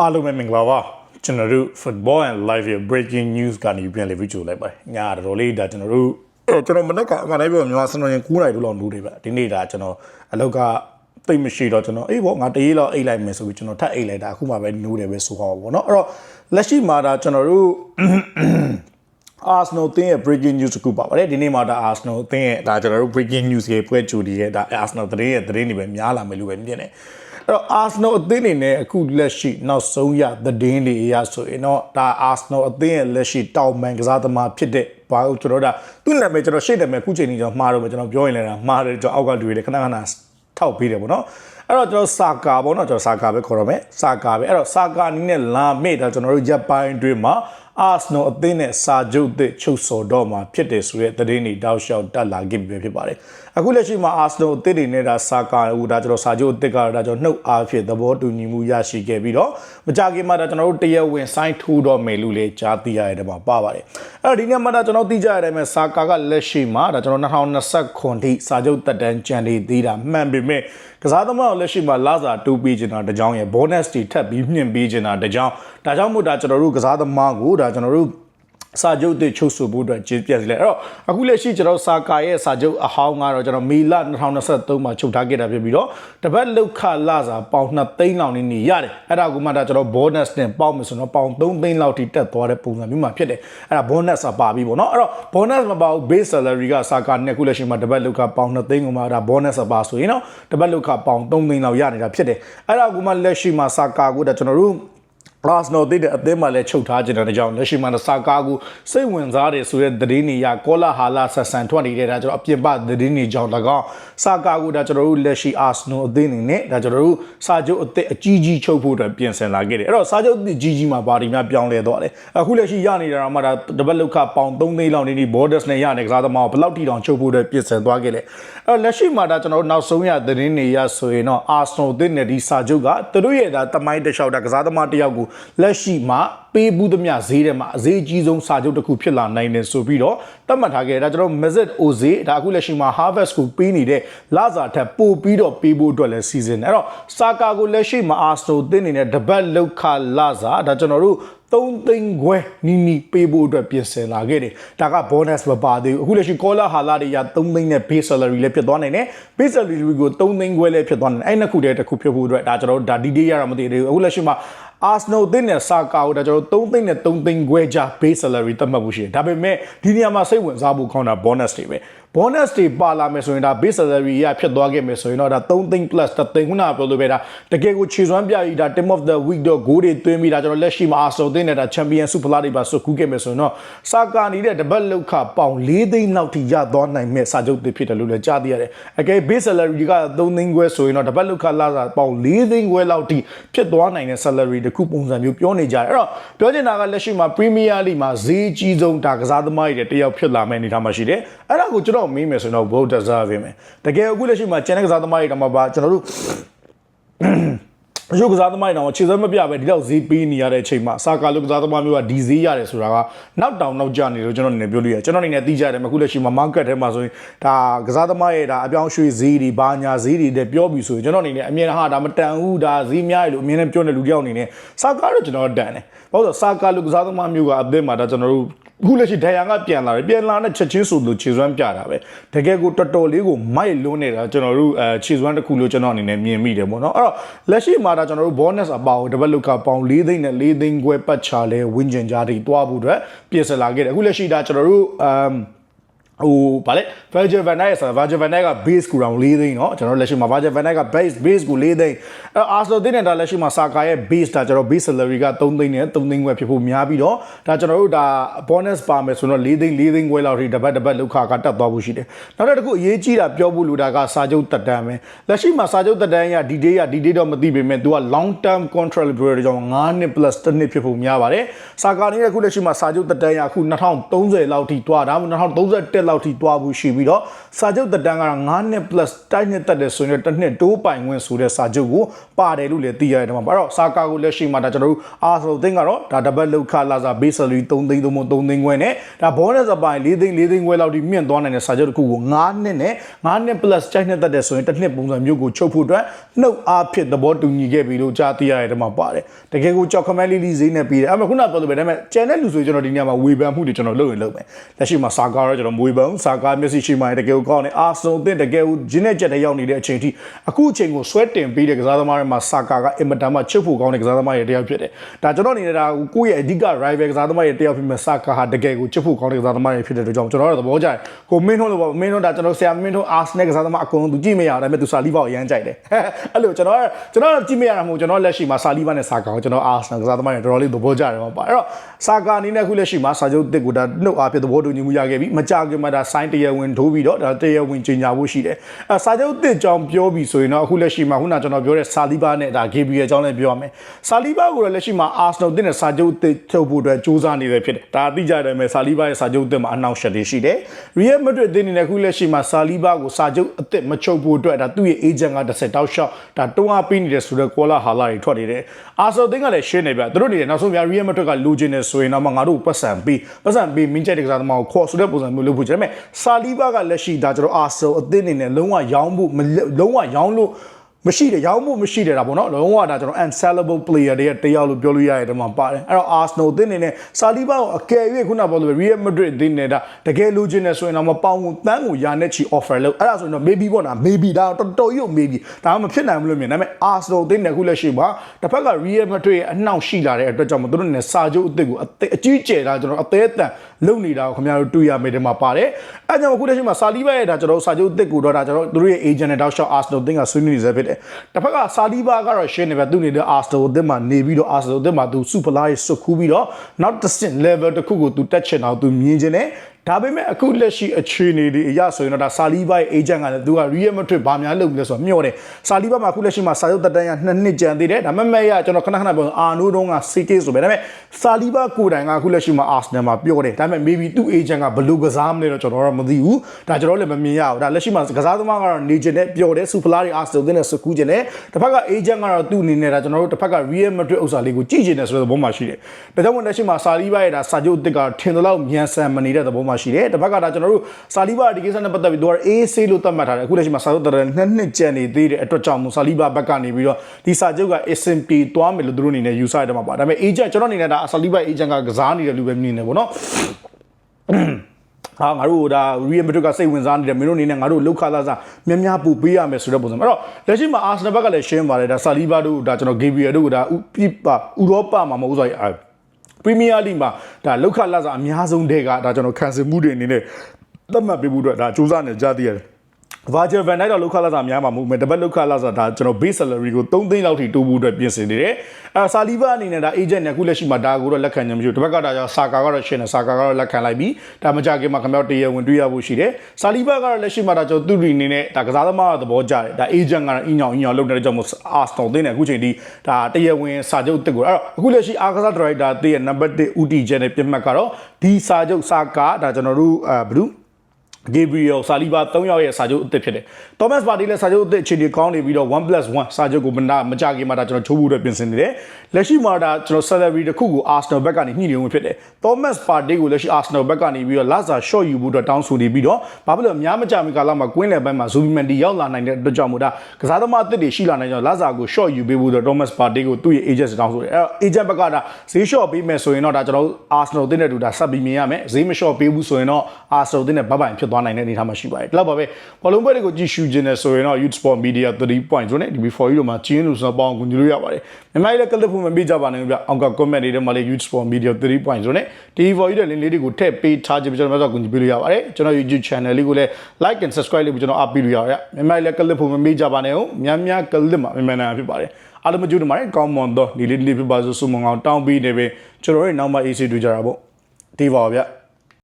အားလုံးပဲမင်္ဂလာပါကျွန်တော်တို့ football and live ရဲ့ breaking news ကနေပြန်လည်ပြီးကြိုလိုက်ပါတယ်ညတော်တော်လေးဒါကျွန်တော်တို့အဲ့ကျွန်တော်မနေ့ကအမှန်တိုင်းပြောမြန်မာစံတော်ရင်9နိုင်လောက်နိုးနေပါဒီနေ့ဒါကျွန်တော်အလောက်ကတိတ်မရှိတော့ကျွန်တော်အေးပေါ့ငါတရေးလောက်အိတ်လိုက်မယ်ဆိုပြီးကျွန်တော်ထပ်အိတ်လိုက်တာအခုမှပဲနိုးတယ်ပဲဆိုဟောပါဘောเนาะအဲ့တော့လက်ရှိမှာဒါကျွန်တော်တို့ Arsenal အသင်းရဲ့ breaking news တစ်ခုပါပါတယ်ဒီနေ့မှာဒါ Arsenal အသင်းရဲ့ဒါကျွန်တော်တို့ breaking news ရဲ့ပွဲကြိုဒီရဲ့ဒါ Arsenal သတင်းရဲ့သတင်းတွေပဲများလာမယ်လို့ပဲမြင်တယ် အဲ့တော့ Arsenal အသင်းအနေနဲ့အခုလက်ရှိနောက်ဆုံးရသတင်းတွေအရဆိုရင်တော့ဒါ Arsenal အသင်းရဲ့လက်ရှိတောင်ပန်ကစားသမားဖြစ်တဲ့ဘာလို့ကျွန်တော်ဒါသူ့နာမည်ကျွန်တော်ရှေ့နာမည်အခုချိန်ကြီးကျွန်တော်မှားတော့မယ်ကျွန်တော်ပြောရင်လည်းဒါမှားတယ်ကျွန်တော်အောက်ကလူတွေလည်းခဏခဏထောက်ပေးတယ်ပေါ့နော်အဲ့တော့ကျွန်တော်စာကာပေါ့နော်ကျွန်တော်စာကာပဲခေါ်တော့မယ်စာကာပဲအဲ့တော့စာကာနီးနဲ့လာမေ့ဒါကျွန်တော်တို့ဂျပန်တွင်မှာ အာဆနယ်အသင်းနဲ့စာချုပ်သစ်ချုပ်ဆော်တော့မှာဖြစ်တယ်ဆိုတဲ့သတင်းတွေတောက်လျှောက်တက်လာခဲ့ပြီဖြစ်ပါတယ်အခုလက်ရှိမှာအာဆနယ်အသင်းတွေနဲ့ဒါစာကာဟိုဒါကျွန်တော်စာချုပ်အသစ်ကတော့ဒါကျွန်တော်နှုတ်အားဖြင့်သဘောတူညီမှုရရှိခဲ့ပြီးတော့မကြခင်မှာဒါကျွန်တော်တို့တရားဝင်စိုင်းထိုးတော့မယ်လို့လည်းကြားသိရတဲ့မှာပါပါတယ်အဲ့တော့ဒီနေ့မှာဒါကျွန်တော်သိကြရတဲ့မှာစာကာကလက်ရှိမှာဒါကျွန်တော်2029ခုထိစာချုပ်တက်တန်းကြံနေသေးတာမှန်ပေမဲ့ကစားသမားကိုလက်ရှိမှာလာစာတူးပေးချင်တာတကြောင်ရဲ့ bonus တွေထပ်ပြီးမြင့်ပေးချင်တာတကြောင်ဒါကြောင့်မို့ဒါကျွန်တော်တို့ကစားသမားကိုဒါကျွန်တော်တို့စာချုပ်တွေချုပ်ဆိုဖို့အတွက်ကျေးပြက်စီလဲအဲ့တော့အခုလက်ရှိကျွန်တော်စာကာရဲ့စာချုပ်အဟောင်းကတော့ကျွန်တော်မေလ2023မှာချုပ်ထားခဲ့တာဖြစ်ပြီးတော့တပတ်လောက်ခလာစာပေါင်2သိန်းလောက်နေနေရတယ်အဲ့ဒါကမှဒါကျွန်တော် bonus နဲ့ပေါက်မယ်ဆိုတော့ပေါင်3သိန်းလောက်ထိတက်သွားတဲ့ပုံစံမျိုးမှာဖြစ်တယ်အဲ့ဒါ bonus ကပါပြီပေါ့နော်အဲ့တော့ bonus မပါဘူး base salary ကစာကာနဲ့ခုလက်ရှိမှာတပတ်လောက်ခပေါင်2သိန်းကိုမှဒါ bonus ကပါဆိုရင်တော့တပတ်လောက်ခပေါင်3သိန်းလောက်ရနေတာဖြစ်တယ်အဲ့ဒါကမှလက်ရှိမှာစာကာကိုဒါကျွန်တော်တို့ အာစနယ်တိတဲ့အသင်းမှလည်းချုပ်ထားကြတဲ့အကြောင်းလက်ရှိမှာစာကားကိုစိတ်ဝင်စားတယ်ဆိုတဲ့သတင်းတွေရကောလာဟာလာဆက်ဆန်ထွက်နေတဲ့ဒါကျွန်တော်အပြင်ပသတင်းတွေကြောင့်၎င်းစာကားကိုဒါကျွန်တော်တို့လက်ရှိအာစနယ်အသင်းအနေနဲ့ဒါကျွန်တော်တို့စာချုပ်အသစ်အကြီးကြီးချုပ်ဖို့အတွက်ပြင်ဆင်လာခဲ့တယ်အဲ့တော့စာချုပ်အသစ်ကြီးကြီးမှာဘာတွေများပြောင်းလဲသွားလဲအခုလက်ရှိရနေတာတော့မှဒါတပတ်လောက်ခပေါင်3သိန်းလောက်နေနေ borders နဲ့ရနေကစားသမားကိုဘယ်လောက်ထိတောင်ချုပ်ဖို့အတွက်ပြင်ဆင်သွားခဲ့လဲအဲ့တော့လက်ရှိမှာဒါကျွန်တော်တို့နောက်ဆုံးရသတင်းတွေရဆိုရင်တော့အာစနယ်အသင်းနဲ့ဒီစာချုပ်ကသူတို့ရဲ့ဒါတမိုင်းတစ်လျှောက်ဒါကစားသမားတစ်ယောက်ကိုလက်ရှိမှာပေးဘူးသမျှဈေးထဲမှာအဈေးအကြီးဆုံးစာချုပ်တစ်ခုဖြစ်လာနိုင်တယ်ဆိုပြီးတော့သတ်မှတ်ထားခဲ့တယ်ဒါကျွန်တော် Mazet Oze ဒါအခုလက်ရှိမှာ Harvest ကိုပေးနေတဲ့လစာထက်ပိုပြီးတော့ပေးဖို့အတွက်လည်းစီစဉ်တယ်အဲ့တော့စာကာကိုလက်ရှိမှာ Arsenal တင်းနေတဲ့တပတ်လောက်ခလစာဒါကျွန်တော်တို့3သိန်းခွဲနီးနီးပေးဖို့အတွက်ပြင်ဆင်လာခဲ့တယ်ဒါက bonus မပါသေးဘူးအခုလက်ရှိ caller ဟာလာတွေရ3သိန်းနဲ့ base salary လည်းဖြစ်သွားနိုင်တယ် base salary ကို3သိန်းခွဲလည်းဖြစ်သွားနိုင်တယ်အဲ့နှစ်ခုတည်းတစ်ခုဖြစ်ဖို့အတွက်ဒါကျွန်တော်တို့ဒါ detail ရတာမသိသေးဘူးအခုလက်ရှိမှာ Arsenal အသင်းနဲ့စာကာကိုဒါကျွန်တော်3သိန်းနဲ့3သိန်းခွဲကြား base salary သတ်မှတ်ဖို့ရှိတယ်ဒါပေမဲ့ဒီနေရာမှာစိတ်ဝင်စားဖို့ခေါင်းတာ bonus တွေပဲ bonus တွေပါလာမယ်ဆိုရင်ဒါ base salary ရဖြစ်သွားခဲ့မယ်ဆိုရင်တော့ဒါ3သိန်း plus 3သိန်းခုနကပြောလို့ပဲဒါတကယ်ကိုခြေစွမ်းပြပြီးဒါ team of the week တော့ goal တွေသွင်းပြီးဒါကျွန်တော်လက်ရှိမှာ Arsenal အသင်းနဲ့ဒါ champion super league တွေပါဆုကူးခဲ့မယ်ဆိုရင်တော့စာကာနေတဲ့တပတ်လောက်ခပေါင်4သိန်းလောက်ထိရသွားနိုင်မဲ့စာချုပ်တွေဖြစ်တယ်လို့လည်းကြားသိရတယ်အကယ် base salary က3သိန်းခွဲဆိုရင်တော့တပတ်လောက်ခလာစာပေါင်4သိန်းခွဲလောက်ထိဖြစ်သွားနိုင်တဲ့ salary တစ်ခုပုံစံမျိုးပြောနေကြတယ်အဲ့တော့ပြောချင်တာကလက်ရှိမှာ Premier League မှာဈေးကြီးဆုံးဒါကစားသမားတွေတယောက်ဖြစ်လာမယ့်အနေအထားမှာရှိတယ်အဲ့ဒါကိုကျွန်တော်မေးမယ်ဆိုတော့ vote deserve မယ်တကယ်အခုလက်ရှိမှာ channel ကစားသမားတွေတောင်မှပါကျွန်တော်တို့ ရုပ်ကစားသမားတွေတော့ခြေစွမ်းမပြပဲဒီလောက်ဈေးပေးနေရတဲ့အချိန်မှာစာကာလုကစားသမားမျိုးကဒီဈေးရတယ်ဆိုတာကနောက်တောင်နောက်ကျနေလို့ကျွန်တော်အနေနဲ့ပြောလို့ရတယ်ကျွန်တော်အနေနဲ့သိကြတယ်မခုလက်ရှိမှာ market ထဲမှာဆိုရင်ဒါကစားသမားရဲ့ဒါအပြောင်းရွှေ့ဈေးတွေဘာညာဈေးတွေတဲ့ပြောပြီးဆိုရင်ကျွန်တော်အနေနဲ့အမြင်ဟာဒါမတန်ဘူးဒါဈေးများရလို့အမြင်နဲ့ပြောနေလူတယောက်အနေနဲ့စာကာတော့ကျွန်တော်တန်တယ်ဘာလို့ဆိုစာကာလုကစားသမားမျိုးကအသင်းမှာဒါကျွန်တော်တို့ အခုလက်ရှိဒိုင်ယာကပြန်လာတယ်ပြန်လာတဲ့ချက်ချင်းဆိုလို့ခြေစွမ်းပြတာပဲတကယ်ကိုတော်တော်လေးကိုမိုက်လွန်းနေတာကျွန်တော်တို့အဲခြေစွမ်းတစ်ခုလို့ကျွန်တော်အနေနဲ့မြင်မိတယ်ပေါ့နော်အဲ့တော့လက်ရှိမှာဒါကျွန်တော်တို့ bonus အပါကိုတပတ်လောက်ကပေါင်၄သိန်းနဲ့၄သိန်းခွဲပတ်ချလဲဝင်းကျင်ကြားတွေတွားဖို့အတွက်ပြင်ဆင်လာခဲ့တယ်အခုလက်ရှိဒါကျွန်တော်တို့အမ် ဟိုဗာလေ Virgil van Dijk ဆိုတာ Virgil van Dijk က base ကိုတောင်၄သိန်းเนาะကျွန်တော်လက်ရှိမှာ Virgil van Dijk က base base ကို၄သိန်းအဲ Arsenal တင်းနေတာလက်ရှိမှာ Saka ရဲ့ base ဒါကျွန်တော် base salary က3သိန်းနဲ့3သိန်းခွဲဖြစ်ဖို့များပြီးတော့ဒါကျွန်တော်တို့ဒါ bonus ပါမယ်ဆိုတော့၄သိန်း၄သိန်းခွဲလောက်ထိတပတ်တပတ်လောက်ခါကတက်သွားဖို့ရှိတယ်နောက်တစ်ခုအရေးကြီးတာပြောဖို့လိုတာကစာချုပ်တက်တန်းပဲလက်ရှိမှာစာချုပ်တက်တန်းရဒီ day ရဒီ day တော့မသိပေမဲ့ तू က long term contract ပြောတဲ့ကြောင့်9နှစ် plus တစ်နှစ်ဖြစ်ဖို့များပါတယ် Saka နေတဲ့အခုလက်ရှိမှာစာချုပ်တက်တန်းရအခု2030လောက်ထိတွားဒါမှမဟုတ်2031 လောက်ထိတွားဖို့ရှိပြီးတော့စာချုပ်တက်တန်းကတော့9နှစ် plus တိုက်နှစ်တက်တယ်ဆိုရင်တစ်နှစ်တိုးပိုင်ခွင့်ဆိုတဲ့စာချုပ်ကိုပါတယ်လို့လည်းသိရတယ်ဒီမှာပါတော့စာကာကိုလက်ရှိမှာဒါကျွန်တော်တို့အာဆိုသိန်းကတော့ဒါတပတ်လောက်ခလာစာ base salary 3သိန်းသုံး3သိန်းခွဲနဲ့ဒါ bonus အပိုင်း4သိန်း4သိန်းခွဲလောက်ထိမြင့်သွားနိုင်တဲ့စာချုပ်တစ်ခုကို9နှစ်နဲ့9နှစ် plus တိုက်နှစ်တက်တယ်ဆိုရင်တစ်နှစ်ပုံစံမျိုးကိုချုပ်ဖို့အတွက်နှုတ်အားဖြစ်သဘောတူညီခဲ့ပြီလို့ကြားသိရတယ်ဒီမှာပါတယ်တကယ်ကိုကြောက်ခမဲလေးလေးဈေးနဲ့ပြီးတယ်အဲ့မှာခုနပြောလို့ပဲဒါပေမဲ့ကျန်တဲ့လူဆိုကျွန်တော်ဒီညမှာဝေဖန်မှုတွေကျွန်တော်လုပ်ရင်လုပ်မယ်လက်ရှိမှာစာကာတော့ကျွန်တော်မဝေဖန်စာကာမျက်စိရှိမှတကယ်ကိုကောင်းတယ်အာဆုံအသင့်တကယ်ကိုဂျင်းနဲ့ကြက်တဲ့ရောက်နေတဲ့အချိန်ထိအခုအချိန်ကိုဆွဲတင်ပြီးတဲ့ကစားသမားတွေမှာစာကာကအင်မတန်မှချစ်ဖို့ကောင်းတဲ့ကစားသမားတွေတယောက်ဖြစ်တယ်ဒါကျွန်တော်အနေနဲ့ဒါကိုယ့်ရဲ့အဓိက rival ကစားသမားတွေတယောက်ဖြစ်မဲ့စာကာဟာတကယ်ကိုချစ်ဖို့ကောင်းတဲ့ကစားသမားတွေဖြစ်တဲ့အတွက်ကြောင့်ကျွန်တော်တို့သဘောကျတယ်ကိုမင်းထွန်းလို့ပေါ့မင်းထွန်းဒါကျွန်တော်ဆရာမင်းထွန်းအာစနယ်ကစားသမားအကုန်လုံးသူကြည့်မရအောင်ဒါပေမဲ့သူစာလီဘာကိုရမ်းကြိုက်တယ်အဲ့လိုကျွန်တော်ကျွန်တော်ကြည့်မရတာမဟုတ်ကျွန်တော်လက်ရှိမှာစာလီဘာနဲ့စာကာကိုကျွန်တော်အာစနယ်ကစားသမားတွေတော်တော်လေးသဘောကျတယ်မှာပါအဲ့တော့စာကာအနေနဲ့အခုလက်ရှိမှာစာချုပ်တစ်ကိုဒါနှုတ်အားဖြင့်သဘောတူညီမှုရခဲ့ပြီမကြခင်မှာဒါစိုင်းတရားဝင်ထိုးပြီးတော့ဒါတရားဝင်ကြေညာဖို့ရှိတယ်အဲစာချုပ်တစ်ကြောင်းပြောပြီးဆိုရင်တော့အခုလက်ရှိမှာခုနကျွန်တော်ပြောတဲ့စာလီဘာနဲ့ဒါ Gabriel အကြောင်းလည်းပြောရမယ်စာလီဘာကိုလည်းလက်ရှိမှာ Arsenal တင်တဲ့စာချုပ်တစ်ချုပ်ဖို့အတွက်စူးစမ်းနေတယ်ဖြစ်တယ်ဒါအသိကြတယ်မယ်စာလီဘာရဲ့စာချုပ်တစ်မှာအနောက်ရှက်တွေရှိတယ် Real Madrid တင်နေတဲ့အခုလက်ရှိမှာစာလီဘာကိုစာချုပ်အသစ်မချုပ်ဖို့အတွက်ဒါသူ့ရဲ့ agent ကတစ်ဆက်တောက်လျှောက်ဒါတွန်းအားပေးနေတယ်ဆိုတော့ကောလာဟာလာတွေထွက်နေတယ် Arsenal တင်ကလည်းရှင်းနေပြသူတို့နေတယ်နောက်ဆုံးပြ Real Madrid ကလိုချင်နေဆိုရင်တော့မှငါတို့ပတ်စံပေးပတ်စံပေးမင်းချက်တဲ့ကစားသမားကိုခေါ်ဆိုတဲ့ပုံစံမျိုးလုပ်ဖို့ကျတယ်ဒါပေမဲ့စာလီဘာကလက်ရှိဒါကျွန်တော် Arsenal အသစ်အနေနဲ့လုံးဝရောင်းဖို့မလုံးဝရောင်းလို့ မရှိတယ်ရောင်းမှုမရှိတယ်ဒါပေါ့နော်လုံးဝဒါကျွန်တော် unsellable player တွေရဲ့တယောက်လို့ပြောလို့ရတယ်ဒီမှာပါတယ်အဲ့တော့ Arsenal အသင်းနေနဲ့စာလီဘာကိုအကယ်၍ခုနပြောလို့ Real Madrid အသင်းနေတာတကယ်လိုချင်နေဆိုရင်တော့မပေါင်းဘူးတန်းကိုယာနဲ့ချီ offer လုပ်အဲ့ဒါဆိုရင်တော့ maybe ပေါ့နော် maybe ဒါတော်တော်ကြီးကို maybe ဒါမှမဖြစ်နိုင်ဘူးလို့မြင်ဒါပေမဲ့ Arsenal အသင်းနဲ့ခုလက်ရှိမှာတစ်ဖက်က Real Madrid ရဲ့အနှောင့်ရှိလာတဲ့အတွက်ကြောင့်မသူတို့နဲ့စာချုပ်အသစ်ကိုအသေးအကြီးကျယ်တာကျွန်တော်အသေးအတန်လုံနေတာကိုခင်ဗျားတို့တွေ့ရမယ်ဒီမှာပါတယ်အဲ့ကြောင့်ခုလက်ရှိမှာစာလီဘာရဲ့ဒါကျွန်တော်စာချုပ်အသစ်ကိုတော့ဒါကျွန်တော်တို့ရဲ့ agent နဲ့တောက်လျှောက် Arsenal အသင်းကဆွေးနွေးနေစေဖြစ်တယ်တစ်ဖက်ကဆာလီဘာကတော့ရှင်းနေပဲသူနေတဲ့ Arsenal အသင်းမှာနေပြီးတော့ Arsenal အသင်းမှာသူစုဖလားရေးစုခူးပြီးတော့နောက်တစ်ဆင့် level တစ်ခုကိုသူတက်ချင်အောင်သူမြင်ချင်တယ် ဒါပေမဲ့အခုလက်ရှိအခြေအနေတွေအရဆိုရင်တော့ဒါဆာလီဘာရဲ့ agent ကလည်းသူက Real Madrid ဘာများလုပ်မလဲဆိုတော့မျှော်တယ်ဆာလီဘာမှာအခုလက်ရှိမှာစာရုပ်တက်တန်းရ2နှစ်ကြံသေးတယ်ဒါပေမဲ့ရကျွန်တော်ခဏခဏပြောအာနိုးတုံးက CK ဆိုပဲဒါပေမဲ့ဆာလီဘာကိုယ်တိုင်ကအခုလက်ရှိမှာ Arsenal မှာပြောတယ်ဒါပေမဲ့ maybe သူ့ agent ကဘယ်လိုကစားမလဲတော့ကျွန်တော်တော့မသိဘူးဒါကျွန်တော်လည်းမမြင်ရဘူးဒါလက်ရှိမှာကစားသမားကတော့နေချင်တယ်ပြောတယ်စူဖလားတွေ Arsenal တင်းနဲ့စကူးချင်တယ်တစ်ဖက်က agent ကတော့သူ့အနေနဲ့ဒါကျွန်တော်တို့တစ်ဖက်က Real Madrid ဥစ္စာလေးကိုကြည့်ချင်တယ်ဆိုတဲ့သဘောမှရှိတယ်ဒါကြောင့်မို့လက်ရှိမှာဆာလီဘာရဲ့ဒါစာချုပ်အစ်စ်ကထင်တယ်လို့မြန်ဆန်မနေတဲ့သဘောမှရှိတယ်တစ်ဖက်ကဒါကျွန်တော်တို့ဆာလီဘာဒီကိစ္စနဲ့ပတ်သက်ပြီးသူကအေးဆေးလို့သတ်မှတ်ထားတယ်အခုလက်ရှိမှာစာချုပ်တရနှစ်နှစ်ကျန်နေသေးတဲ့အတွက်ကြောင့်မို့ဆာလီဘာဘက်ကနေပြီးတော့ဒီစာချုပ်က SMP သွားမယ်လို့သူတို့အနေနဲ့ယူဆရတဲ့မှာပါဒါပေမဲ့ agent ကျွန်တော်အနေနဲ့ဒါဆာလီဘာ agent ကကစားနေတယ်လို့ပဲမြင်နေတယ်ပေါ့နော်ဟာငါတို့ဒါ Real Madrid ကစိတ်ဝင်စားနေတယ်မင်းတို့အနေနဲ့ငါတို့လောက်ခလာစားမြများပူပေးရမယ်ဆိုတဲ့ပုံစံအဲ့တော့လက်ရှိမှာ Arsenal ဘက်ကလည်းရှင်းပါတယ်ဒါဆာလီဘာတို့ဒါကျွန်တော် Gabriel တို့ကဒါဥပဥရောပမှာမဟုတ်ဆိုရင် ပရီးမီးယားလိမှာဒါလောက်ခလာစားအများဆုံးတဲ့ကဒါကျွန်တော်ခံစစ်မှုတွေအနေနဲ့သတ်မှတ်ပေးဖို့အတွက်ဒါစူးစမ်းနေကြသေးရတယ် Virgil van Dijk တော့လောက်ခလာစားများမှာမဟုတ်ဘူးတပတ်လောက်ခလာစားဒါကျွန်တော် base salary ကို3သိန်းလောက်ထိတိုးဖို့အတွက်ပြင်ဆင်နေတယ်အဲဆာလီဘာအနေနဲ့ဒါ agent နဲ့အခုလက်ရှိမှာဒါကိုတော့လက်ခံခြင်းမရှိဘူးတပတ်ကဒါကြောင့်ဆာကာကတော့ရှင်းတယ်ဆာကာကတော့လက်ခံလိုက်ပြီးဒါမကြခင်မှာခင်ဗျားတရားဝင်တွေ့ရဖို့ရှိတယ်ဆာလီဘာကတော့လက်ရှိမှာဒါကျွန်တော်သူ့ရီအနေနဲ့ဒါကစားသမားသဘောကျတယ်ဒါ agent ကတော့အင်းညောင်အင်းညောင်လုပ်နေတဲ့ကြောင့်မို့ Arsenal တင်းနဲ့အခုချိန်ဒီဒါတရားဝင်စာချုပ်တစ်ကိုအဲ့တော့အခုလက်ရှိအားကစား director တင်းရဲ့ number 1 UT ချက်နဲ့ပြတ်မှတ်ကတော့ဒီစာချုပ်စာကာဒါကျွန်တော်တို့အဲဘ ယ်သူ Gabriel Saliba ၃ယောက်ရဲ့စာချုပ်အသစ်ဖြစ်တယ်။ Thomas Partey လည်းစာချုပ်အသစ်အခြေအနေကောင်းနေပြီးတော့ 1+1 စာချုပ်ကိုမနာမကြခင်မှာဒါကျွန်တော်ချိုးဖို့အတွက်ပြင်ဆင်နေတယ်။လက်ရှိမှာဒါကျွန်တော် salary တစ်ခုကို Arsenal ဘက်ကနေညှိနေဝင်ဖြစ်တယ်။ Thomas Partey ကိုလက်ရှိ Arsenal ဘက်ကနေပြီးတော့ Lazar short ယူဖို့အတွက်တောင်းဆိုနေပြီးတော့ဘာဖြစ်လို့များမကြမီကာလမှာကွင်းလယ်ပိုင်းမှာ Zubimendi ရောက်လာနိုင်တဲ့အတွက်ကြောင့်မို့ဒါကစားသမားအသစ်တွေရှိလာနိုင်ကြောင်း Lazar ကို short ယူပေးဖို့အတွက် Thomas Partey ကိုသူ့ရဲ့ agent တောင်းဆိုတယ်။အဲ့တော့ agent ဘက်ကဒါဈေး short ပေးမယ်ဆိုရင်တော့ဒါကျွန်တော် Arsenal အသစ်နဲ့တူဒါဆက်ပြီးမြင်ရမယ်။ဈေးမ short ပေးဘူးဆိုရင်တော့ Arsenal အသစ်နဲ့ဘတ်ပိုင်ဖြစ်သွားနိုင်တဲ့အနေအထားမှာရှိပါတယ်။ဒီလောက်ပါပဲ။ဘောလုံးပွဲတွေကိုကြည့်ရှုခြင်းနဲ့ဆိုရင်တော့ Youth Sport Media 3.0နဲ့ DB4 တို့မှာကျင်းလို့ဆိုတော့ပေါင်းကူညီလို့ရပါတယ်။မြန်မာပြည်လည်းကလစ်ဖို့မပေးကြပါနဲ့ဗျ။အောက်က comment တွေထဲမှာလည်း Youth Sport Media 3.0နဲ့ DB4 ရဲ့ link လေးတွေကိုထည့်ပေးထားခြင်းကျွန်တော်တို့ကူညီပေးလို့ရပါတယ်။ကျွန်တော် YouTube channel လေးကိုလည်း like and subscribe လေးကိုကျွန်တော်အားပေးလို့ရပါတယ်။မြန်မာပြည်လည်းကလစ်ဖို့မပေးကြပါနဲ့ဟုတ်။များများကလစ်မှာမြန်မာနိုင်ငံဖြစ်ပါတယ်။အားလုံးမကြည့်တော့မှာကောင်းမွန်တော့ဒီလေးလေးဖြစ်ပါစို့ဆုမွန်အောင်တောင်းပြီးနေပဲကျွန်တော်တို့နောက်မှ AC တွေ့ကြတာပေါ့။ဒီပါဗျ။